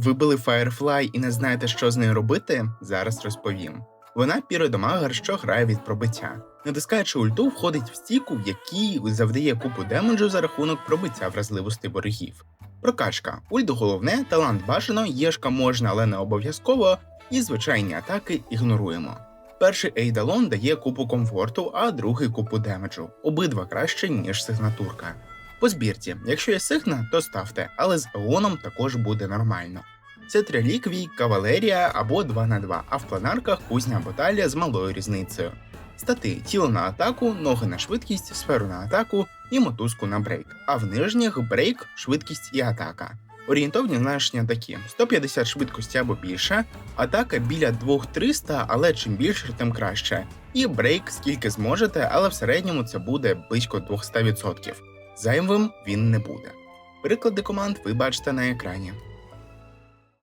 Вибили Firefly і не знаєте, що з нею робити? Зараз розповім. Вона піродомагер, що грає від пробиття. Натискаючи ульту, входить в стіку, в якій завдає купу демеджу за рахунок пробиття вразливостей ворогів. Прокачка. Ульт головне, талант бажано, єшка можна, але не обов'язково, і звичайні атаки ігноруємо. Перший Ейдалон дає купу комфорту, а другий купу демеджу. Обидва краще, ніж сигнатурка. По збірці, якщо є сигна, то ставте, але з еоном також буде нормально. Це три реліквій, кавалерія або 2 на 2, а в планарках кузня баталія з малою різницею. Стати тіло на атаку, ноги на швидкість, сферу на атаку і мотузку на брейк. А в нижніх брейк, швидкість і атака. Орієнтовні значення такі: 150 швидкості або більше, атака біля 2300, але чим більше, тим краще. І брейк скільки зможете, але в середньому це буде близько 200%. Зайвим він не буде. Приклади команд ви бачите на екрані.